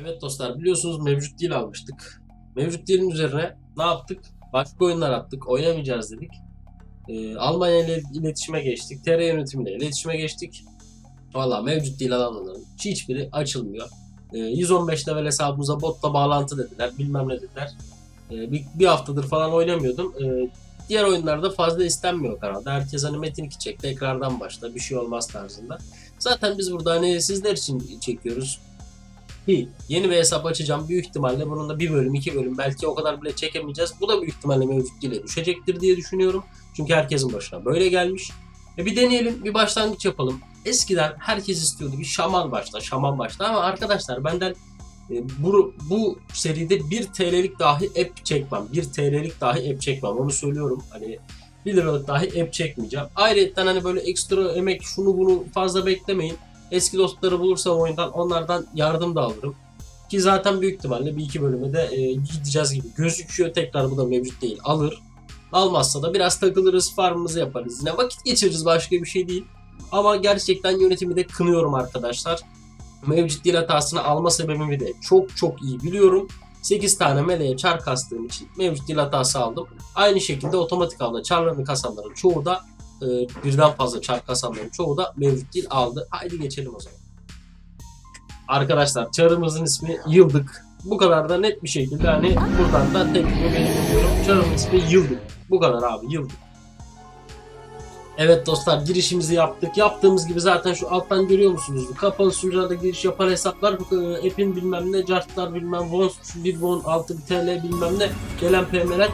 Evet dostlar biliyorsunuz mevcut değil almıştık. Mevcut değilin üzerine ne yaptık? Başka oyunlar attık. Oynamayacağız dedik. Ee, Almanya ile iletişime geçtik. TR yönetimiyle iletişime geçtik. Valla mevcut değil alanların hiçbiri açılmıyor. Ee, 115 level hesabımıza botla bağlantı dediler. Bilmem ne dediler. Ee, bir, bir haftadır falan oynamıyordum. Ee, diğer oyunlarda fazla istenmiyor kanalda. Herkes hani Metin 2 çek tekrardan başla bir şey olmaz tarzında. Zaten biz burada hani sizler için çekiyoruz. Ki yeni bir hesap açacağım. Büyük ihtimalle bunun da bir bölüm, iki bölüm belki o kadar bile çekemeyeceğiz. Bu da büyük ihtimalle mevcut dile düşecektir diye düşünüyorum. Çünkü herkesin başına böyle gelmiş. E bir deneyelim, bir başlangıç yapalım. Eskiden herkes istiyordu bir şaman başla, şaman başla ama arkadaşlar benden e, bu, bu seride 1 TL'lik dahi app çekmem. 1 TL'lik dahi app çekmem. Onu söylüyorum. Hani 1 liralık dahi app çekmeyeceğim. Ayrıca hani böyle ekstra emek şunu bunu fazla beklemeyin. Eski dostları bulursam oyundan onlardan yardım da alırım. Ki zaten büyük ihtimalle bir iki bölüme de e, gideceğiz gibi gözüküyor. Tekrar bu da mevcut değil. Alır. Almazsa da biraz takılırız, farmımızı yaparız. Yine vakit geçiririz başka bir şey değil. Ama gerçekten yönetimi de kınıyorum arkadaşlar. Mevcut dil hatasını alma sebebimi de çok çok iyi biliyorum. 8 tane meleğe çar kastığım için mevcut dil hatası aldım. Aynı şekilde otomatik alda çarlarını kasanların çoğu da e, birden fazla çar kasanların çoğu da mevcut dil aldı. Haydi geçelim o zaman. Arkadaşlar çarımızın ismi Yıldık. Bu kadar da net bir şekilde hani buradan da tekniği belirliyorum. Çarımın ismi Yıldık. Bu kadar abi Yıldık. Evet dostlar girişimizi yaptık. Yaptığımız gibi zaten şu alttan görüyor musunuz? Kapalı sunucularda giriş yapan hesaplar e, app'in bilmem ne, cartlar bilmem won, 1 won 6 TL bilmem ne gelen PM'ler.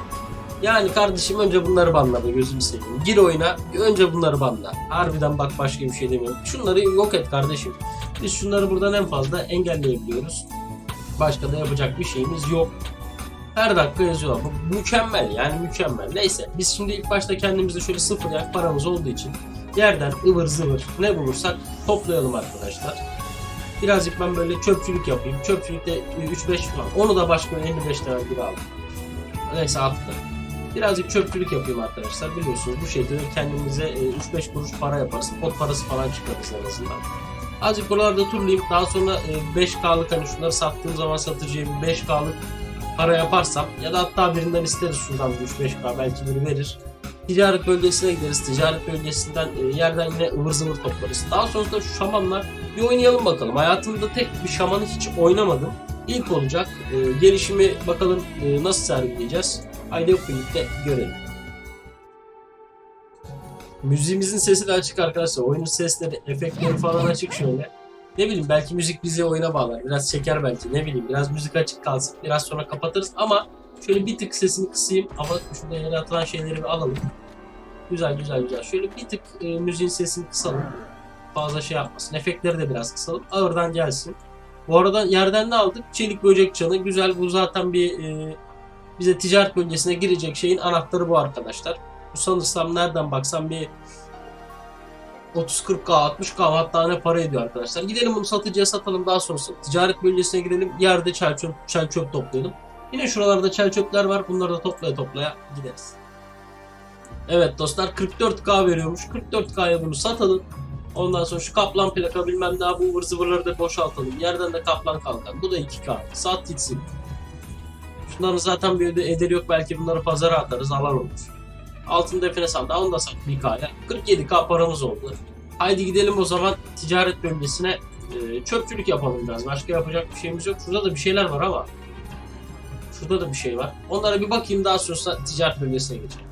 Yani kardeşim önce bunları banla be gözünü seveyim. Gir oyuna önce bunları banla. Harbiden bak başka bir şey demiyorum. Şunları yok et kardeşim. Biz şunları buradan en fazla engelleyebiliyoruz. Başka da yapacak bir şeyimiz yok. Her dakika yazıyorlar. Bu mükemmel yani mükemmel. Neyse biz şimdi ilk başta kendimize şöyle sıfır yak paramız olduğu için yerden ıvır zıvır ne bulursak toplayalım arkadaşlar. Birazcık ben böyle çöpçülük yapayım. Çöpçülükte 3-5 falan. Onu da başka 55 tane bir aldım. Neyse attı. Birazcık çöpçülük yapayım arkadaşlar. Biliyorsunuz bu şekilde kendimize e, 3-5 kuruş para yaparız. Pot parası falan çıkarız en azından. Azıcık buralarda turlayayım. Daha sonra e, 5K'lık hani şunları sattığım zaman satacağım 5K'lık para yaparsam ya da hatta birinden isteriz şuradan bir 3-5K belki biri verir. Ticaret bölgesine gideriz. Ticaret bölgesinden e, yerden yine ıvır zıvır toplarız. Daha sonrasında şu şamanla bir oynayalım bakalım. Hayatımda tek bir şamanı hiç oynamadım. İlk olacak. E, gelişimi bakalım e, nasıl sergileyeceğiz. Haydi hep birlikte görelim. Müziğimizin sesi de açık arkadaşlar. Oyunun sesleri, efektleri falan açık şöyle. Ne bileyim belki müzik bizi oyuna bağlar. Biraz çeker belki ne bileyim. Biraz müzik açık kalsın. Biraz sonra kapatırız ama şöyle bir tık sesini kısayım. Ama şurada yere atılan şeyleri bir alalım. Güzel güzel güzel. Şöyle bir tık e, müziğin sesini kısalım. Fazla şey yapmasın. Efektleri de biraz kısalım. Ağırdan gelsin. Bu arada yerden de aldık. Çelik böcek çanı. Güzel. Bu zaten bir e, bize ticaret bölgesine girecek şeyin anahtarı bu arkadaşlar. Bu sanırsam nereden baksam bir 30-40k 60k hatta ne para ediyor arkadaşlar. Gidelim bunu satıcıya satalım daha sonrası ticaret bölgesine gidelim. Yerde çel çöp, çel çöp toplayalım. Yine şuralarda çel çöpler var. Bunları da toplaya toplaya gideriz. Evet dostlar 44k veriyormuş. 44k'ya bunu satalım. Ondan sonra şu kaplan plaka bilmem daha bu ıvır zıvırları da boşaltalım. Yerden de kaplan kalkan. Bu da 2k. Sat gitsin. Şunların zaten bir ederi yok. Belki bunları pazara atarız. Alan olur. Altın define sandığı onu da sattık 1K'ya. 47K paramız oldu. Haydi gidelim o zaman ticaret bölgesine e, çöpçülük yapalım biraz. Başka yapacak bir şeyimiz yok. Şurada da bir şeyler var ama. Şurada da bir şey var. Onlara bir bakayım daha sonra ticaret bölgesine geçelim.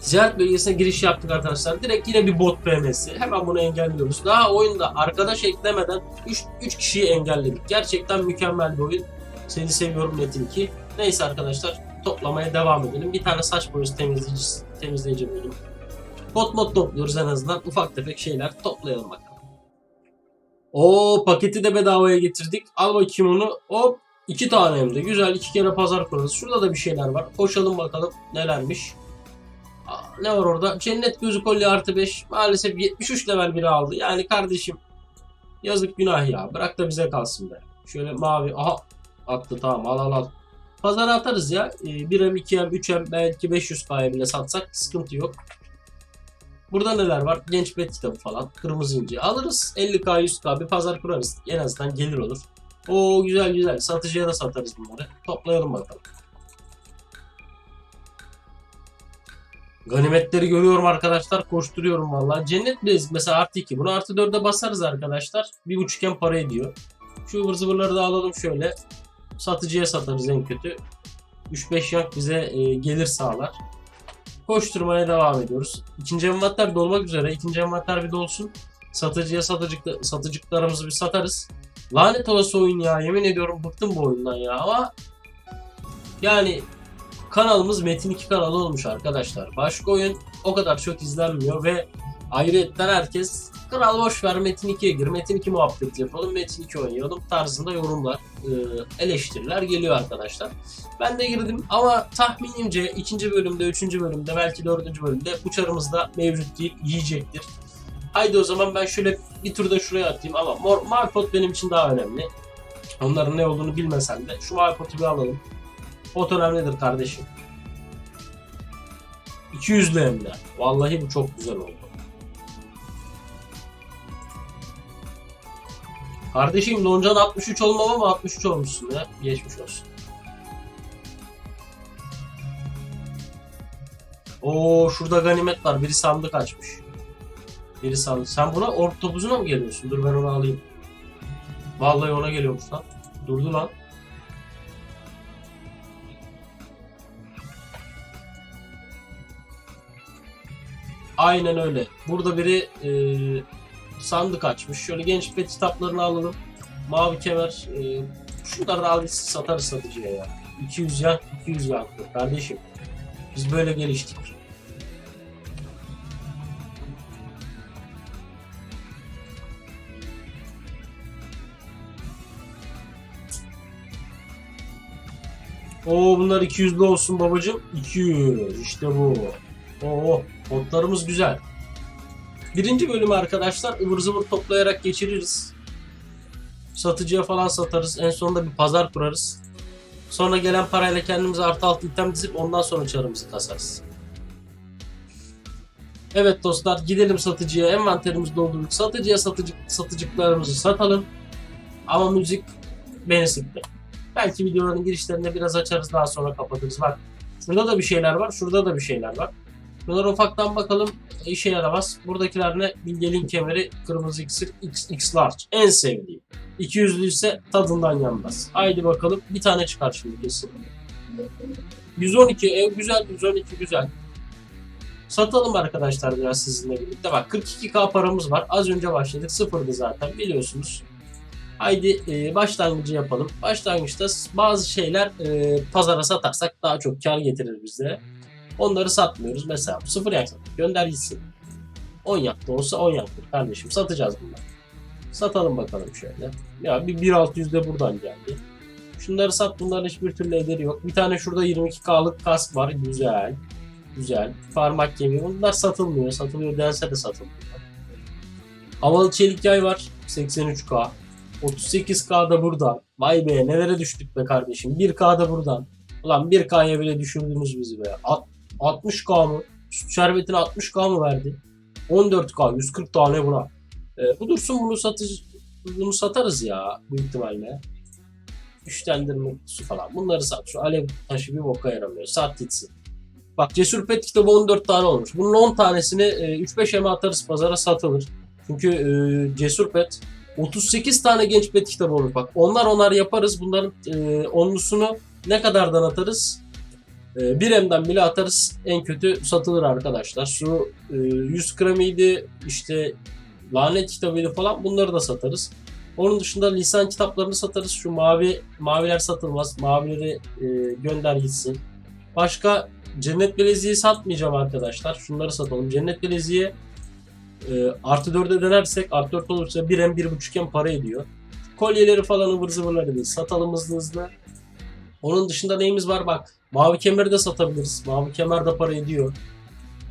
Ticaret bölgesine giriş yaptık arkadaşlar. Direkt yine bir bot PM'si. Hemen bunu engelliyoruz. Daha oyunda arkadaş eklemeden 3, 3 kişiyi engelledik. Gerçekten mükemmel bir oyun. Seni seviyorum Metin 2. Neyse arkadaşlar toplamaya devam edelim. Bir tane saç boyası temizleyici, temizleyici bölüm. Bot mod topluyoruz en azından. Ufak tefek şeyler toplayalım bakalım. O paketi de bedavaya getirdik. Al bakayım onu. Hop iki tane hem de. Güzel iki kere pazar kurarız. Şurada da bir şeyler var. Koşalım bakalım nelermiş. Aa, ne var orada? Cennet gözü kolye artı 5. Maalesef 73 level biri aldı. Yani kardeşim yazık günah ya. Bırak da bize kalsın be. Şöyle mavi. Aha attı tamam al al al. Pazara atarız ya. Ee, 1M, 2M, 3M belki 500K'ya bile satsak sıkıntı yok. Burada neler var? Genç bet kitabı falan. Kırmızı inci. Alırız 50K, 100K bir pazar kurarız. En azından gelir olur. Oo güzel güzel. Satıcıya da satarız bunları. Toplayalım bakalım. Ganimetleri görüyorum arkadaşlar. Koşturuyorum vallahi. Cennet Blaze mesela artı 2. Bunu artı 4'e basarız arkadaşlar. Bir buçukken para ediyor. Şu ıvır zıvırları da alalım şöyle. Satıcıya satarız en kötü. 3-5 yak bize e, gelir sağlar. Koşturmaya devam ediyoruz. İkinci envanter dolmak üzere. İkinci envanter bir dolsun. Satıcıya satıcık, satıcıklarımızı bir satarız. Lanet olası oyun ya. Yemin ediyorum bıktım bu oyundan ya. Ama yani kanalımız Metin 2 kanalı olmuş arkadaşlar. Başka oyun o kadar çok izlenmiyor ve ayrıyetten herkes kral boş ver Metin 2'ye gir. Metin 2 muhabbet yapalım. Metin 2 oynayalım tarzında yorumlar, e, eleştiriler geliyor arkadaşlar. Ben de girdim ama tahminimce ikinci bölümde, üçüncü bölümde, belki dördüncü bölümde uçarımız da mevcut değil, yiyecektir. Haydi o zaman ben şöyle bir turda şuraya atayım ama mor, mavi benim için daha önemli. Onların ne olduğunu bilmesem de şu mavi bir alalım. Pot önemlidir kardeşim. 200'lü hem de. Vallahi bu çok güzel oldu. Kardeşim Loncan 63 olmam ama 63 olmuşsun ya. Geçmiş olsun. Oo şurada ganimet var. Biri sandık açmış. Biri sandık. Sen buna ork topuzuna mı geliyorsun? Dur ben onu alayım. Vallahi ona geliyormuş lan. Durdu lan. Aynen öyle. Burada biri e, sandık açmış. Şöyle genç pet kitaplarını alalım. Mavi kemer. E, şunları da al satarız satıcıya ya. 200 ya 200 ya kardeşim. Biz böyle geliştik. Oo bunlar 200'lü olsun babacım. 200 işte bu. Oo potlarımız güzel. Birinci bölümü arkadaşlar ıvır zıvır toplayarak geçiririz. Satıcıya falan satarız. En sonunda bir pazar kurarız. Sonra gelen parayla kendimize artı altı item dizip ondan sonra çarımızı kasarız. Evet dostlar gidelim satıcıya. Envanterimizi doldurduk. Satıcıya satıcı, satıcıklarımızı satalım. Ama müzik beni sıktı. Belki videoların girişlerinde biraz açarız daha sonra kapatırız. Bak şurada da bir şeyler var. Şurada da bir şeyler var. Bunlara ufaktan bakalım. işe yaramaz. Buradakiler ne? Bilgelin kemeri, kırmızı iksir, X, X large. En sevdiğim. 200'lü ise tadından yanmaz. Haydi bakalım. Bir tane çıkar şimdi kesin. 112 ev güzel, 112 güzel. Satalım arkadaşlar biraz sizinle birlikte. Bak 42k paramız var. Az önce başladık. Sıfırdı zaten biliyorsunuz. Haydi e, başlangıcı yapalım. Başlangıçta bazı şeyler e, pazara satarsak daha çok kar getirir bize. Onları satmıyoruz. Mesela sıfır yak sattık. Gönder gitsin. 10 yaktı olsa 10 yaktır kardeşim. Satacağız bunları. Satalım bakalım şöyle. Ya bir 1.600 de buradan geldi. Şunları sat bunların hiçbir türlü ederi yok. Bir tane şurada 22K'lık kask var. Güzel. Güzel. Parmak kemiği. Bunlar satılmıyor. Satılıyor dense de satılmıyor. Havalı çelik yay var. 83K. 38K da buradan. Vay be nelere düştük be kardeşim. 1K da buradan. Ulan 1K'ya bile düşürdünüz bizi be. At- 60K mı? Süt şerbetine 60K mı verdi? 14K 140 tane buna. E, bu dursun bunu satıcı bunu satarız ya büyük ihtimalle. Güçlendirme kutusu falan. Bunları sat. Şu alev taşı bir boka yaramıyor. Sat gitsin. Bak Cesur Pet kitabı 14 tane olmuş. Bunun 10 tanesini e, 3-5 eme atarız pazara satılır. Çünkü e, Cesur Pet 38 tane genç pet kitabı olmuş bak. Onlar onar yaparız. Bunların e, onlusunu ne kadardan atarız? E, bir emden bile atarız. En kötü satılır arkadaşlar. Şu e, 100 gramıydı işte lanet kitabıydı falan bunları da satarız. Onun dışında lisan kitaplarını satarız. Şu mavi maviler satılmaz. Mavileri e, gönder gitsin. Başka cennet bileziği satmayacağım arkadaşlar. Şunları satalım. Cennet bileziği e, artı 4'e dönersek artı 4 olursa 1 em 1.5 em para ediyor. Kolyeleri falan ıvır zıvırları değil. Satalım hızlı hızlı. Onun dışında neyimiz var bak. Mavi kemeri de satabiliriz. Mavi kemer de para ediyor.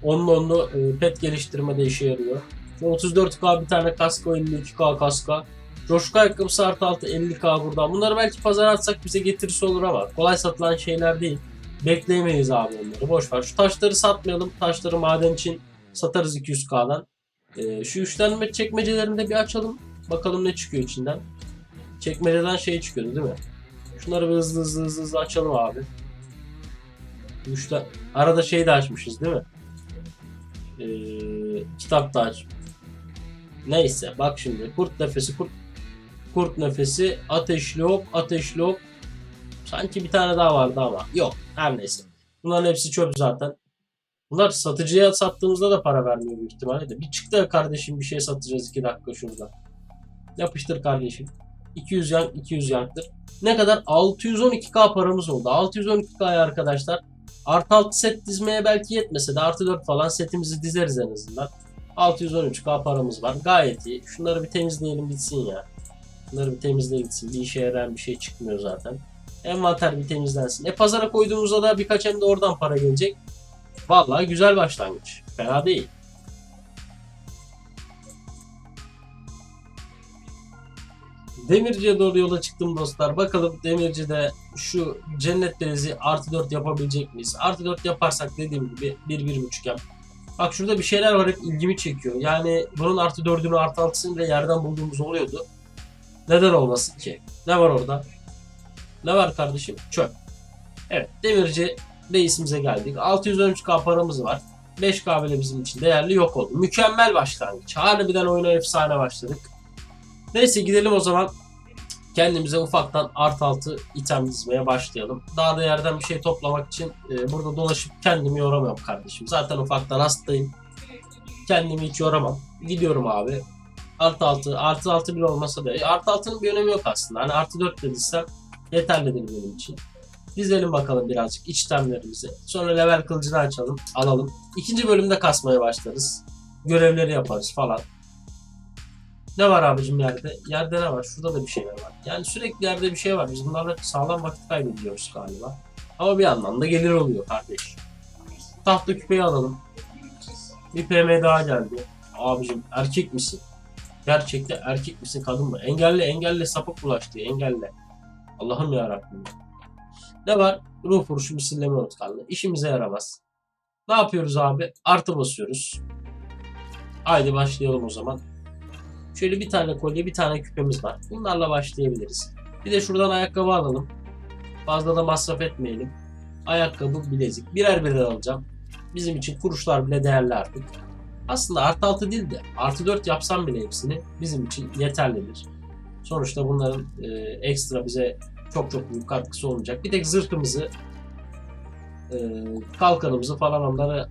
Onunla onunla e, pet geliştirmede işe yarıyor. Şu 34k bir tane kasko 52k kaska. Coşku ayakkabısı artı altı 50k buradan. Bunları belki pazara atsak bize getirisi olur ama kolay satılan şeyler değil. Bekleyemeyiz abi onları. Boş ver. Şu taşları satmayalım. Taşları maden için satarız 200k'dan. Ee, şu üçlenme çekmecelerini de bir açalım. Bakalım ne çıkıyor içinden. çekmeceden şey çıkıyordu değil mi? Şunları bir hızlı hızlı hızlı, açalım abi. Üçte arada şey de açmışız değil mi? Ee, kitap da aç. Neyse bak şimdi kurt nefesi kurt kurt nefesi ateşli ok ateşli ok sanki bir tane daha vardı ama yok her neyse. Bunların hepsi çöp zaten. Bunlar satıcıya sattığımızda da para vermiyor büyük ihtimalle de. Bir çıktı kardeşim bir şey satacağız 2 dakika şurada. Yapıştır kardeşim. 200 yan 200 yanktır. Ne kadar? 612k paramız oldu. 612k'ya arkadaşlar. Artı 6 set dizmeye belki yetmese de artı 4 falan setimizi dizeriz en azından. 613k paramız var. Gayet iyi. Şunları bir temizleyelim bitsin ya. Bunları bir temizle gitsin. Bir işe yarayan bir şey çıkmıyor zaten. Envanter bir temizlensin. E pazara koyduğumuzda da birkaç hem de oradan para gelecek. Vallahi güzel başlangıç. Fena değil. Demirci'ye doğru yola çıktım dostlar. Bakalım Demirci'de şu cennet denizi artı 4 yapabilecek miyiz? Artı 4 yaparsak dediğim gibi 1-1.5 yap. Bak şurada bir şeyler var hep ilgimi çekiyor. Yani bunun artı 4'ünü artı 6'sını bile yerden bulduğumuz oluyordu. Neden olmasın ki? Ne var orada? Ne var kardeşim? Çöp. Evet Demirci reisimize geldik. 613k paramız var. 5k bile bizim için değerli yok oldu. Mükemmel başlangıç. Harbiden oyuna efsane başladık. Neyse gidelim o zaman. Kendimize ufaktan art altı item dizmeye başlayalım. Daha da yerden bir şey toplamak için e, burada dolaşıp kendimi yoramıyorum kardeşim. Zaten ufaktan hastayım. Kendimi hiç yoramam. Gidiyorum abi. Artı altı, artı altı bile olmasa da. E, artı altının bir önemi yok aslında. Hani artı dört de dizsem yeterlidir benim için. Dizelim bakalım birazcık içtemlerimizi. Sonra level kılıcını açalım, alalım. İkinci bölümde kasmaya başlarız. Görevleri yaparız falan. Ne var abicim yerde? Yerde ne var? Şurada da bir şeyler var. Yani sürekli yerde bir şey var. Biz bunlarla sağlam vakit kaybediyoruz galiba. Ama bir yandan da gelir oluyor kardeş. Tahta küpeyi alalım. Bir PM daha geldi. Abicim erkek misin? Gerçekten erkek misin kadın mı? Engelle engelle sapık bulaştı engelle. Allah'ım yarabbim. Ne var? Ruh vuruşu misilleme unutkanlığı. İşimize yaramaz. Ne yapıyoruz abi? Artı basıyoruz. Haydi başlayalım o zaman. Şöyle bir tane kolye, bir tane küpemiz var. Bunlarla başlayabiliriz. Bir de şuradan ayakkabı alalım. Fazla da masraf etmeyelim. Ayakkabı, bilezik. Birer birer alacağım. Bizim için kuruşlar bile değerli artık. Aslında artı 6 değil de artı 4 yapsam bile hepsini bizim için yeterlidir. Sonuçta bunların e, ekstra bize çok çok büyük katkısı olmayacak. Bir tek zırhımızı, e, kalkanımızı falan onları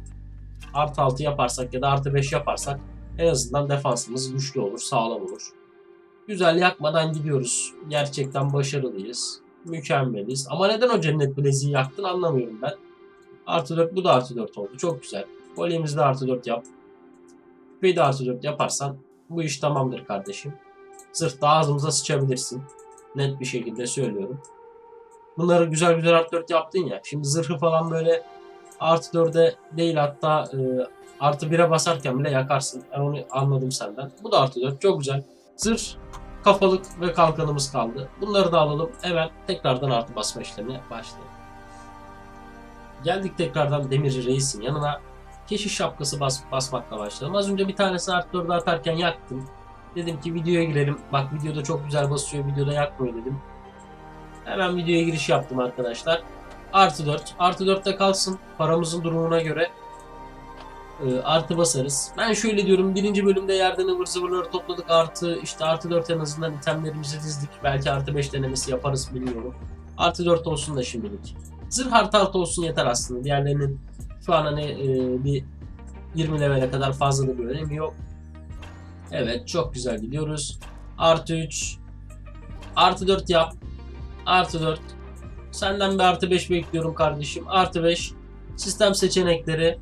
artı 6 yaparsak ya da artı 5 yaparsak en azından defansımız güçlü olur, sağlam olur. Güzel yakmadan gidiyoruz. Gerçekten başarılıyız. Mükemmeliz. Ama neden o cennet bileziği yaktın anlamıyorum ben. Artı 4 bu da artı 4 oldu. Çok güzel. Kolyemizi de artı 4 yap. Küpeyi de artı 4 yaparsan bu iş tamamdır kardeşim. Zırh da ağzımıza sıçabilirsin. Net bir şekilde söylüyorum. Bunları güzel güzel artı 4 yaptın ya. Şimdi zırhı falan böyle artı 4'e değil hatta e, artı 1'e basarken bile yakarsın. Ben onu anladım senden. Bu da artı 4. Çok güzel. Zırh, kafalık ve kalkanımız kaldı. Bunları da alalım. Hemen tekrardan artı basma işlemine başlayalım. Geldik tekrardan Demirci Reis'in yanına. Keşiş şapkası bas, basmakla başlayalım. Az önce bir tanesini artı 4'e atarken yaktım. Dedim ki videoya girelim. Bak videoda çok güzel basıyor. Videoda yakmıyor dedim. Hemen videoya giriş yaptım arkadaşlar. Artı 4. Artı 4'te kalsın. Paramızın durumuna göre e, artı basarız. Ben şöyle diyorum. Birinci bölümde yerden ıvır zıvırları topladık. Artı işte artı 4 en azından itemlerimizi dizdik. Belki artı 5 denemesi yaparız bilmiyorum. Artı 4 olsun da şimdilik. Zırh artı 6 olsun yeter aslında. Diğerlerinin şu an hani e, bir 20 levele kadar fazla da bir önemi yok. Evet çok güzel gidiyoruz. Artı 3. Artı 4 yap. Artı 4. Senden bir artı 5 bekliyorum kardeşim. Artı 5. Sistem seçenekleri.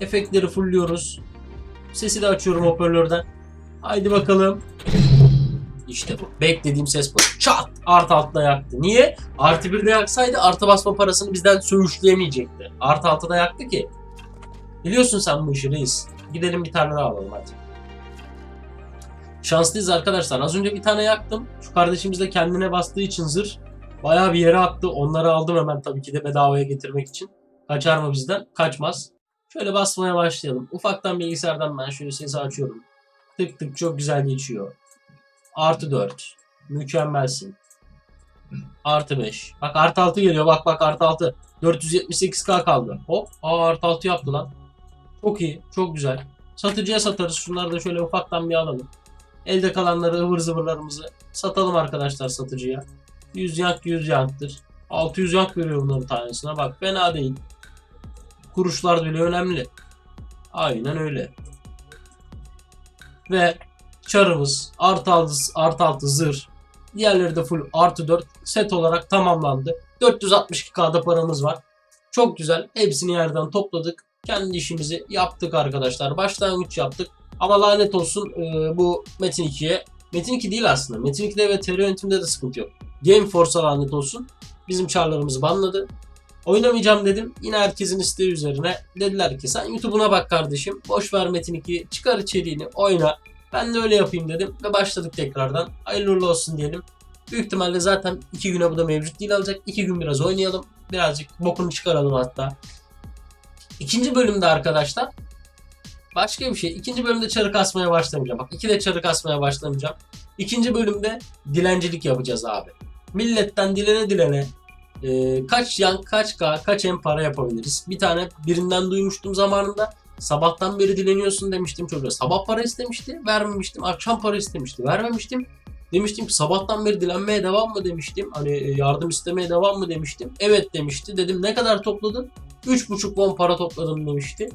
Efektleri fullliyoruz. Sesi de açıyorum hoparlörden. Haydi bakalım. İşte bu. Beklediğim ses bu. Çat! Artı altta yaktı. Niye? Artı 1'de yaksaydı artı basma parasını bizden söğüşleyemeyecekti. Artı altıda yaktı ki. Biliyorsun sen bu işi reis. Gidelim bir tane daha alalım hadi. Şanslıyız arkadaşlar. Az önce bir tane yaktım. Şu kardeşimiz de kendine bastığı için zırh bayağı bir yere attı. Onları aldım hemen tabii ki de bedavaya getirmek için. Kaçar mı bizden? Kaçmaz. Şöyle basmaya başlayalım. Ufaktan bilgisayardan ben şöyle sesi açıyorum. Tık tık çok güzel geçiyor. Artı 4. Mükemmelsin. Artı 5. Bak artı 6 geliyor. Bak bak artı 6. 478k kaldı. Hop. Aa artı 6 yaptı lan. Çok iyi. Çok güzel. Satıcıya satarız. Şunları da şöyle ufaktan bir alalım. Elde kalanları ıvır zıvırlarımızı satalım arkadaşlar satıcıya. 100 yank 100 yanktır. 600 yank veriyor bunların tanesine. Bak fena değil. Kuruşlar bile önemli. Aynen öyle. Ve çarımız artı altı, artı altı zırh. Diğerleri de full artı 4 set olarak tamamlandı. 462k'da paramız var. Çok güzel. Hepsini yerden topladık. Kendi işimizi yaptık arkadaşlar. Başlangıç yaptık. Ama lanet olsun e, bu Metin 2'ye. Metin 2 değil aslında. Metin 2'de ve terör yönetiminde de sıkıntı yok. Game Force'a lanet olsun. Bizim çarlarımızı banladı. Oynamayacağım dedim. Yine herkesin isteği üzerine dediler ki sen YouTube'una bak kardeşim. Boş ver Metin 2'yi. Çıkar içeriğini oyna. Ben de öyle yapayım dedim ve başladık tekrardan. Hayırlı uğurlu olsun diyelim. Büyük ihtimalle zaten 2 güne bu da mevcut değil alacak. 2 gün biraz oynayalım. Birazcık bokunu çıkaralım hatta. İkinci bölümde arkadaşlar başka bir şey. İkinci bölümde çarı kasmaya başlamayacağım. Bak iki de çarı kasmaya başlamayacağım. İkinci bölümde dilencilik yapacağız abi. Milletten dilene dilene e, kaç yan kaç k kaç en para yapabiliriz. Bir tane birinden duymuştum zamanında. Sabahtan beri dileniyorsun demiştim çocuğa. Sabah para istemişti, vermemiştim. Akşam para istemişti, vermemiştim. Demiştim ki sabahtan beri dilenmeye devam mı demiştim. Hani e, yardım istemeye devam mı demiştim. Evet demişti. Dedim ne kadar topladın? 3,5 won para topladım demişti.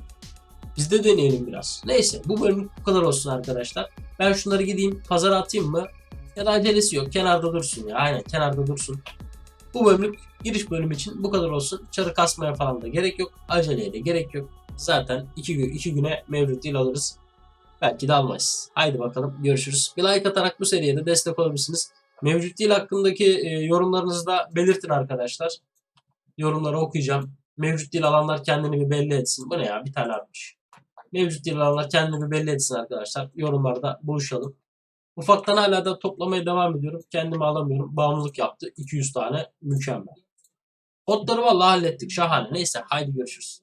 Biz de deneyelim biraz. Neyse bu bölüm bu kadar olsun arkadaşlar. Ben şunları gideyim pazara atayım mı? Ya da acelesi yok. Kenarda dursun ya. Aynen kenarda dursun. Bu bölümlük giriş bölüm için bu kadar olsun. Çarı kasmaya falan da gerek yok. Aceleye de gerek yok. Zaten 2 gün, iki güne mevcut değil alırız. Belki de almayız. Haydi bakalım görüşürüz. Bir like atarak bu seriye de destek olabilirsiniz. Mevcut değil hakkındaki e, yorumlarınızı da belirtin arkadaşlar. Yorumları okuyacağım. Mevcut değil alanlar kendini bir belli etsin. Bu ne ya bir tane atmış. Mevcut değil alanlar kendini bir belli etsin arkadaşlar. Yorumlarda buluşalım. Ufaktan hala da toplamaya devam ediyorum. Kendimi alamıyorum. Bağımlılık yaptı. 200 tane. Mükemmel. Kodları vallahi hallettik. Şahane. Neyse haydi görüşürüz.